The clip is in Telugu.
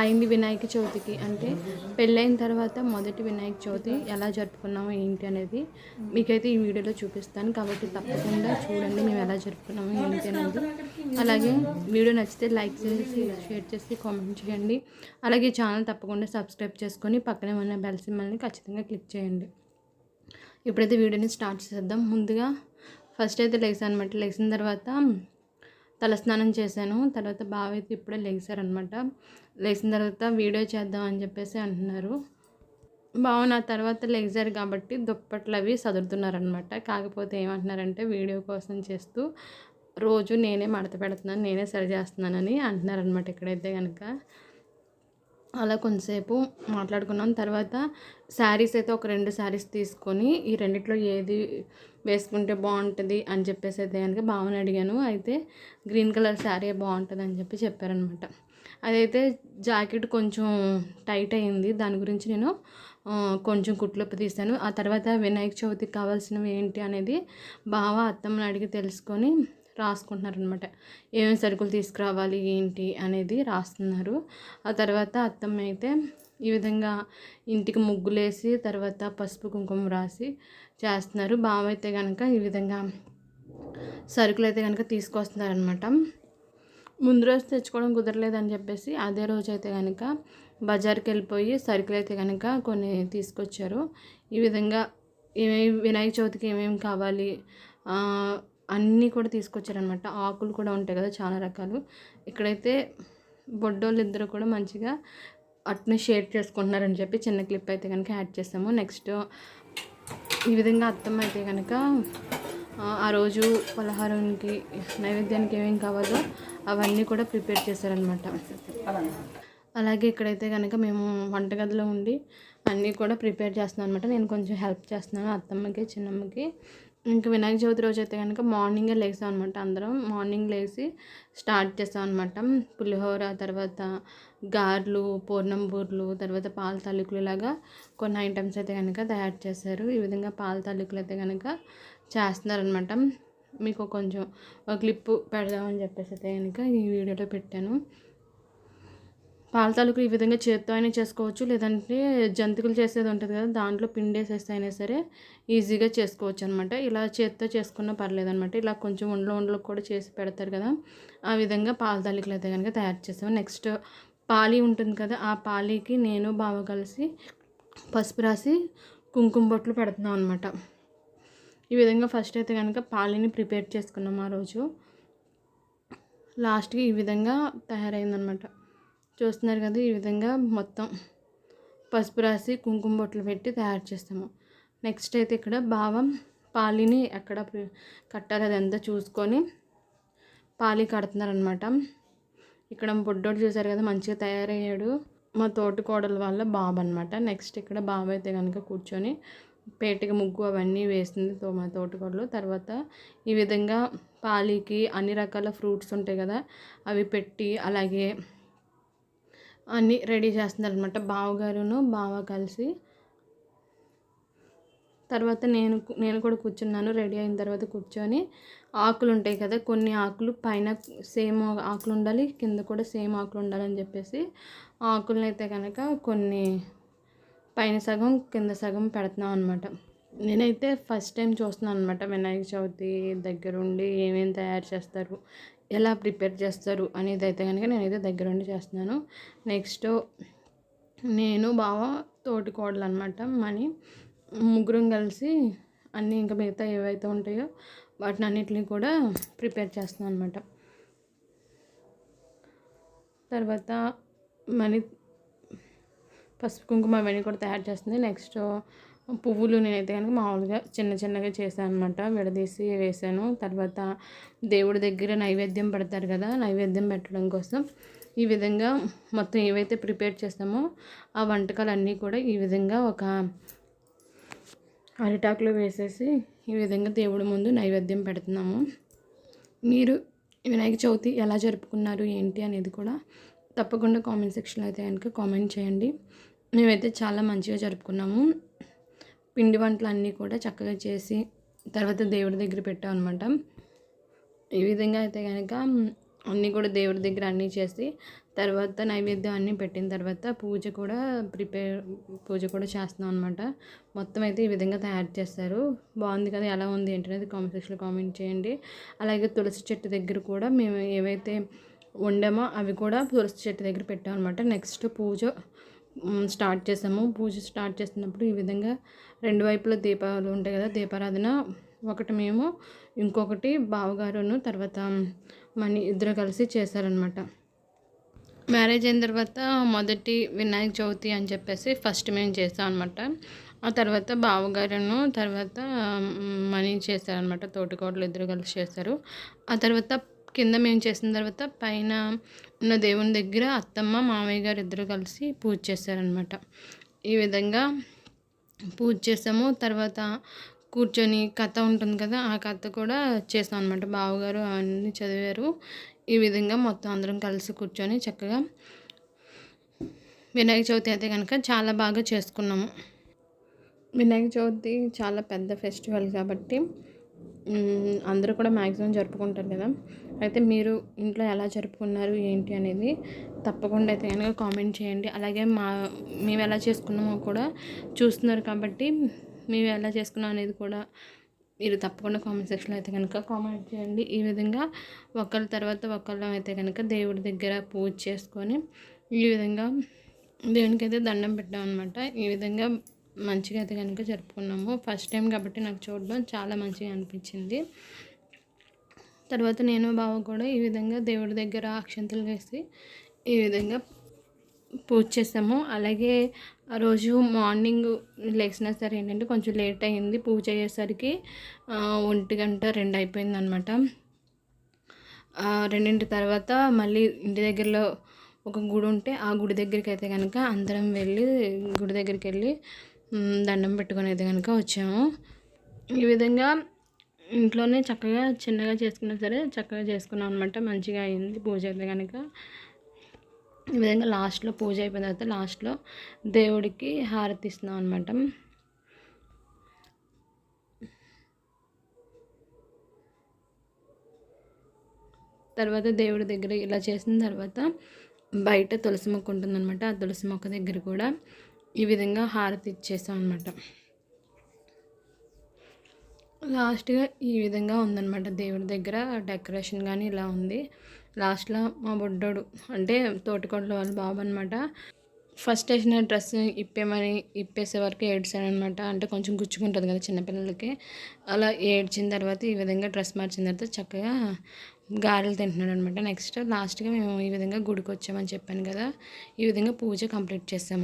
అయింది వినాయక చవితికి అంటే పెళ్ళైన తర్వాత మొదటి వినాయక చవితి ఎలా జరుపుకున్నాము ఏంటి అనేది మీకైతే ఈ వీడియోలో చూపిస్తాను. కాబట్టి తప్పకుండా చూడండి మేము ఎలా జరుపుకున్నాము ఏంటి అనేది. అలాగే వీడియో నచ్చితే లైక్ చేసి షేర్ చేసి కామెంట్ చేయండి. అలాగే ఛానల్ తప్పకుండా సబ్స్క్రైబ్ చేసుకొని పక్కనే ఉన్న బెల్ సిమ్మల్ని ఖచ్చితంగా క్లిక్ చేయండి. ఇప్పుడైతే వీడియోని స్టార్ట్ చేద్దాం ముందుగా ఫస్ట్ అయితే లెగ్స్ అనమాట లెగ్సిన తర్వాత తలస్నానం చేశాను. తర్వాత బావ అయితే ఇప్పుడే అనమాట లేచిన తర్వాత వీడియో చేద్దాం అని చెప్పేసి అంటున్నారు. బావ నా తర్వాత లేచారు కాబట్టి దుప్పట్లు అవి చదువుతున్నారనమాట కాకపోతే ఏమంటున్నారంటే వీడియో కోసం చేస్తూ రోజు నేనే మడత పెడుతున్నాను నేనే సరి చేస్తున్నానని అంటున్నారనమాట ఇక్కడైతే కనుక అలా కొంతసేపు మాట్లాడుకున్నాం. తర్వాత శారీస్ అయితే ఒక రెండు శారీస్ తీసుకొని ఈ రెండిట్లో ఏది వేసుకుంటే బాగుంటుంది అని చెప్పేసి అయితే కనుక భావన అడిగాను. అయితే గ్రీన్ కలర్ శారీ బాగుంటుంది అని చెప్పి చెప్పారనమాట అదైతే జాకెట్ కొంచెం టైట్ అయింది. దాని గురించి నేను కొంచెం కుట్లొప్పి తీశాను. ఆ తర్వాత వినాయక చవితికి కావాల్సినవి ఏంటి అనేది బావ అత్తమ్మని అడిగి తెలుసుకొని రాసుకుంటున్నారనమాట ఏమేమి సరుకులు తీసుకురావాలి ఏంటి అనేది రాస్తున్నారు. ఆ తర్వాత అత్తమ్మ అయితే ఈ విధంగా ఇంటికి ముగ్గులేసి తర్వాత పసుపు కుంకుమ రాసి చేస్తున్నారు. బావ అయితే కనుక ఈ విధంగా సరుకులు అయితే కనుక తీసుకొస్తున్నారనమాట ముందు రోజు తెచ్చుకోవడం కుదరలేదని చెప్పేసి అదే రోజు అయితే కనుక బజార్కి వెళ్ళిపోయి సరుకులు అయితే కనుక కొన్ని తీసుకొచ్చారు. ఈ విధంగా ఏమేమి వినాయక చవితికి ఏమేమి కావాలి అన్నీ కూడా తీసుకొచ్చారనమాట ఆకులు కూడా ఉంటాయి కదా చాలా రకాలు. ఇక్కడైతే బొడ్డోళ్ళు ఇద్దరు కూడా మంచిగా అట్నే షేర్ చేసుకుంటున్నారని చెప్పి చిన్న క్లిప్ అయితే కనుక యాడ్ చేస్తాము నెక్స్ట్ ఈ విధంగా అత్తమ్మ అయితే కనుక ఆ రోజు పలహారానికి నైవేద్యానికి ఏమేమి కావాలో అవన్నీ కూడా ప్రిపేర్ చేశారనమాట అలాగే ఇక్కడైతే కనుక మేము వంటగదిలో ఉండి అన్నీ కూడా ప్రిపేర్ చేస్తున్నాం అనమాట నేను కొంచెం హెల్ప్ చేస్తున్నాను అత్తమ్మకి చిన్నమ్మకి. ఇంకా వినాయక చవితి రోజు అయితే కనుక మార్నింగే లేస్తాం అనమాట అందరం. మార్నింగ్ లేచి స్టార్ట్ చేస్తాం అనమాట పులిహోర తర్వాత గారెలు పూర్ణం బూర్లు తర్వాత పాల తాలూకులు ఇలాగా కొన్ని ఐటమ్స్ అయితే కనుక తయారు చేశారు ఈ విధంగా పాల తాలూకులు అయితే కనుక చేస్తున్నారనమాట మీకు కొంచెం క్లిప్పు క్లిప్ పెడదామని చెప్పేసి అయితే కనుక ఈ వీడియోలో పెట్టాను. పాల తాలూకులు ఈ విధంగా చేత్తో అయినా చేసుకోవచ్చు లేదంటే జంతికలు చేసేది ఉంటుంది కదా దాంట్లో పిండేసేస్తే అయినా సరే ఈజీగా చేసుకోవచ్చు అనమాట ఇలా చేత్తో చేసుకున్నా పర్లేదు అనమాట ఇలా కొంచెం ఉండలు ఉండలు కూడా చేసి పెడతారు కదా ఆ విధంగా పాల తాలికలు అయితే కనుక తయారు చేసాము నెక్స్ట్ పాలి ఉంటుంది కదా ఆ పాలీకి నేను బాగా కలిసి పసుపు రాసి కుంకుమ బొట్లు పెడుతున్నాం అనమాట ఈ విధంగా ఫస్ట్ అయితే కనుక పాలిని ప్రిపేర్ చేసుకున్నాం ఆ రోజు. లాస్ట్కి ఈ విధంగా తయారైందనమాట చూస్తున్నారు కదా ఈ విధంగా మొత్తం పసుపు రాసి కుంకుమ బొట్లు పెట్టి తయారు చేస్తాము. నెక్స్ట్ అయితే ఇక్కడ భావం పాలిని ఎక్కడ కట్టాలి అదంతా చూసుకొని పాలి కడుతున్నారనమాట ఇక్కడ బొడ్డోడు చూశారు కదా మంచిగా తయారయ్యాడు. మా తోటి కోడల వాళ్ళ బాబు అనమాట నెక్స్ట్ ఇక్కడ బాబు అయితే కనుక కూర్చొని పేటకి ముగ్గు అవన్నీ వేసింది తో మా తోటకూరలు తర్వాత ఈ విధంగా పాలీకి అన్ని రకాల ఫ్రూట్స్ ఉంటాయి కదా అవి పెట్టి అలాగే అన్నీ రెడీ చేస్తున్నారు అనమాట బావగారును బావ కలిసి. తర్వాత నేను నేను కూడా కూర్చున్నాను. రెడీ అయిన తర్వాత కూర్చొని ఆకులు ఉంటాయి కదా కొన్ని ఆకులు పైన సేమ్ ఆకులు ఉండాలి కింద కూడా సేమ్ ఆకులు ఉండాలని చెప్పేసి ఆకులను అయితే కనుక కొన్ని పైన సగం కింద సగం పెడుతున్నాం అనమాట నేనైతే ఫస్ట్ టైం చూస్తున్నాను అనమాట వినాయక చవితి దగ్గరుండి ఏమేమి తయారు చేస్తారు ఎలా ప్రిపేర్ చేస్తారు అనేది అయితే కనుక నేనైతే దగ్గరుండి చేస్తున్నాను. నెక్స్ట్ నేను బావ తోటికోడలు అనమాట మనీ ముగ్గురం కలిసి అన్నీ ఇంకా మిగతా ఏవైతే ఉంటాయో వాటిని అన్నిటిని కూడా ప్రిపేర్ చేస్తున్నాను అనమాట తర్వాత మనీ పసుపు కుంకుమ అవన్నీ కూడా తయారు చేస్తుంది. నెక్స్ట్ పువ్వులు నేనైతే కనుక మామూలుగా చిన్న చిన్నగా చేశాను అనమాట విడదీసి వేసాను తర్వాత దేవుడి దగ్గర నైవేద్యం పెడతారు కదా నైవేద్యం పెట్టడం కోసం ఈ విధంగా మొత్తం ఏవైతే ప్రిపేర్ చేస్తామో ఆ వంటకాలు అన్నీ కూడా ఈ విధంగా ఒక అరిటాకులో వేసేసి ఈ విధంగా దేవుడి ముందు నైవేద్యం పెడుతున్నాము. మీరు వినాయక చవితి ఎలా జరుపుకున్నారు ఏంటి అనేది కూడా తప్పకుండా కామెంట్ సెక్షన్లో అయితే కనుక కామెంట్ చేయండి. మేమైతే చాలా మంచిగా జరుపుకున్నాము. పిండి వంటలు అన్నీ కూడా చక్కగా చేసి తర్వాత దేవుడి దగ్గర పెట్టాం అనమాట ఈ విధంగా అయితే కనుక అన్నీ కూడా దేవుడి దగ్గర అన్నీ చేసి తర్వాత నైవేద్యం అన్నీ పెట్టిన తర్వాత పూజ కూడా ప్రిపేర్ పూజ కూడా చేస్తున్నాం అనమాట మొత్తం అయితే ఈ విధంగా తయారు చేస్తారు. బాగుంది కదా ఎలా ఉంది ఏంటనేది కామెంట్ సెక్షన్లో కామెంట్ చేయండి. అలాగే తులసి చెట్టు దగ్గర కూడా మేము ఏవైతే వండామో అవి కూడా తులసి చెట్టు దగ్గర పెట్టాం అనమాట నెక్స్ట్ పూజ స్టార్ట్ చేసాము. పూజ స్టార్ట్ చేస్తున్నప్పుడు ఈ విధంగా రెండు వైపుల దీపాలు ఉంటాయి కదా దీపారాధన. ఒకటి మేము ఇంకొకటి బావగారును తర్వాత మనీ ఇద్దరు కలిసి చేశారనమాట మ్యారేజ్ అయిన తర్వాత మొదటి వినాయక చవితి అని చెప్పేసి ఫస్ట్ మేము చేసాం అనమాట ఆ తర్వాత బావగారును తర్వాత మనీ చేశారనమాట తోటికోడలు ఇద్దరు కలిసి చేశారు. ఆ తర్వాత కింద మేము చేసిన తర్వాత పైన ఉన్న దేవుని దగ్గర అత్తమ్మ మామయ్య గారు ఇద్దరు కలిసి పూజ చేశారనమాట ఈ విధంగా పూజ చేసాము. తర్వాత కూర్చొని కథ ఉంటుంది కదా ఆ కథ కూడా చేసాం అనమాట బావగారు అవన్నీ చదివారు. ఈ విధంగా మొత్తం అందరం కలిసి కూర్చొని చక్కగా వినాయక చవితి అయితే కనుక చాలా బాగా చేసుకున్నాము. వినాయక చవితి చాలా పెద్ద ఫెస్టివల్ కాబట్టి అందరూ కూడా మ్యాక్సిమం జరుపుకుంటారు కదా. అయితే మీరు ఇంట్లో ఎలా జరుపుకున్నారు ఏంటి అనేది తప్పకుండా అయితే కనుక కామెంట్ చేయండి. అలాగే మా మేము ఎలా చేసుకున్నామో కూడా చూస్తున్నారు కాబట్టి మేము ఎలా చేసుకున్నాం అనేది కూడా మీరు తప్పకుండా కామెంట్ సెక్షన్లో అయితే కనుక కామెంట్ చేయండి. ఈ విధంగా ఒకళ్ళ తర్వాత ఒకళ్ళం అయితే కనుక దేవుడి దగ్గర పూజ చేసుకొని ఈ విధంగా దేవునికి అయితే దండం పెట్టాం అనమాట ఈ విధంగా మంచిగా అయితే కనుక జరుపుకున్నాము. ఫస్ట్ టైం కాబట్టి నాకు చూడడం చాలా మంచిగా అనిపించింది. తర్వాత నేను బావ కూడా ఈ విధంగా దేవుడి దగ్గర అక్షంతలు వేసి ఈ విధంగా పూజ చేసాము అలాగే ఆ రోజు మార్నింగ్ లేచినా సరే ఏంటంటే కొంచెం లేట్ అయింది పూజ అయ్యేసరికి ఒంటి గంట రెండు అయిపోయింది అనమాట రెండింటి తర్వాత మళ్ళీ ఇంటి దగ్గరలో ఒక గుడి ఉంటే ఆ గుడి దగ్గరికి అయితే కనుక అందరం వెళ్ళి గుడి దగ్గరికి వెళ్ళి దండం పెట్టుకొని అయితే కనుక వచ్చాము. ఈ విధంగా ఇంట్లోనే చక్కగా చిన్నగా చేసుకున్నా సరే చక్కగా చేసుకున్నాం అనమాట మంచిగా అయింది పూజ అయితే కనుక ఈ విధంగా లాస్ట్లో పూజ అయిపోయిన తర్వాత లాస్ట్లో దేవుడికి హారతి ఇస్తున్నాం అనమాట తర్వాత దేవుడి దగ్గర ఇలా చేసిన తర్వాత బయట తులసి మొక్క ఉంటుందన్నమాట. ఆ తులసి మొక్క దగ్గర కూడా ఈ విధంగా హారతి ఇచ్చేసాం అనమాట లాస్ట్గా ఈ విధంగా ఉందన్నమాట. దేవుడి దగ్గర డెకరేషన్ కానీ ఇలా ఉంది. లాస్ట్లో మా బుడ్డోడు అంటే తోటకొండలో వాళ్ళ బాబు అనమాట ఫస్ట్ వేసిన డ్రెస్ ఇప్పేమని ఇప్పేసే వరకు ఏడ్చానమాట అంటే కొంచెం గుచ్చుకుంటుంది కదా చిన్నపిల్లలకి. అలా ఏడ్చిన తర్వాత ఈ విధంగా డ్రెస్ మార్చిన తర్వాత చక్కగా గారెలు తింటున్నాడు అనమాట నెక్స్ట్ లాస్ట్గా మేము ఈ విధంగా గుడికి వచ్చామని చెప్పాను కదా. ఈ విధంగా పూజ కంప్లీట్ చేసాము